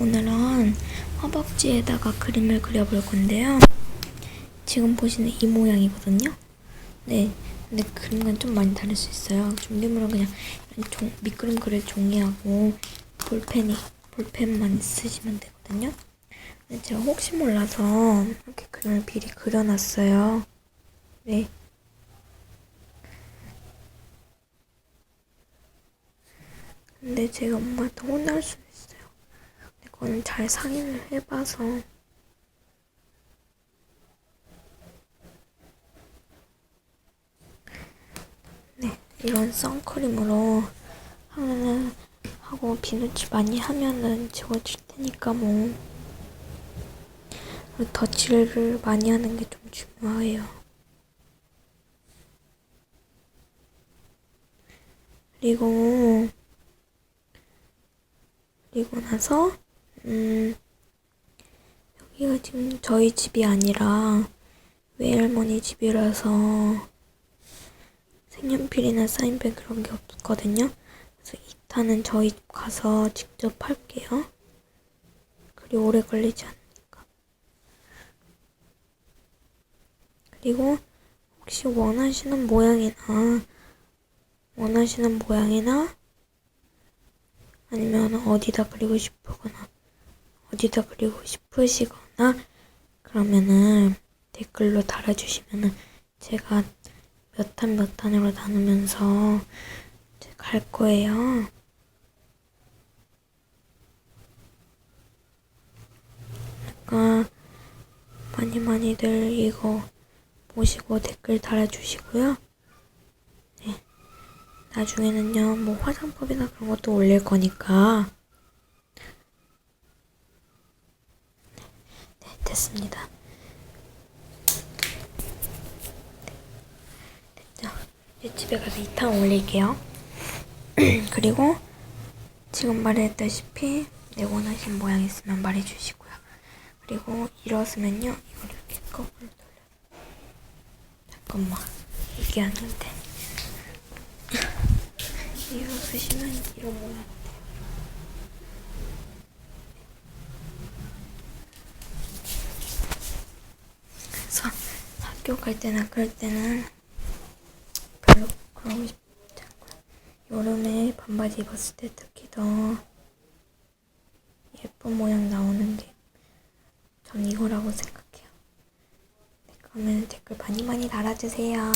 오늘은 허벅지에다가 그림을 그려볼 건데요. 지금 보시는 이 모양이거든요. 네, 근데 그림과는 좀 많이 다를 수 있어요. 준비물은 그냥 종, 밑그림 그릴 종이하고 볼펜이 볼펜만 쓰시면 되거든요. 근데 제가 혹시 몰라서 이렇게 그림을 미리 그려놨어요. 네. 근데 제가 엄마한테 혼날 수도 있어요. 그거는 잘 상의를 해봐서 네 이런 선크림으로 하면은 하고 비누칠 많이 하면은 지워질 테니까 뭐 덧칠을 많이 하는 게 좀 중요해요. 그리고 그리고 나서 음 여기가 지금 저희 집이 아니라 외할머니 집이라서 색연필이나 사인펜 그런 게 없거든요. 그래서 2탄은 저희 집 가서 직접 할게요. 그리고 오래 걸리지 않으니까. 그리고 혹시 원하시는 모양이나 원하시는 모양이나 아니면 어디다 그리고 싶으거나 어디다 그리고 싶으시거나 그러면은 댓글로 달아주시면은 제가 몇탄몇 탄으로 나누면서 할 거예요. 그러니까 많이 많이들 이거 보시고 댓글 달아주시고요. 네. 나중에는요, 뭐 화장법이나 그런 것도 올릴 거니까. 네, 됐습니다. 됐죠? 이제 집에 가서 2탄 올릴게요. 그리고 지금 말했다시피 내 원하신 모양 있으면 말해주시고요. 그리고 일어서면요, 이걸 이렇게 거꾸로 돌려. 잠깐만, 이게 아닌데. 일어서시면 이런 모양 돼요. 그래 서 학교 갈 때나 그럴 때는 별로 그러고 싶지 않고요. 여름에 반바지 입었을 때 특히 더 예쁜 모양 나오는 게 전 이거라고 생각해요. 네, 그러면 댓글 많이 많이 달아주세요.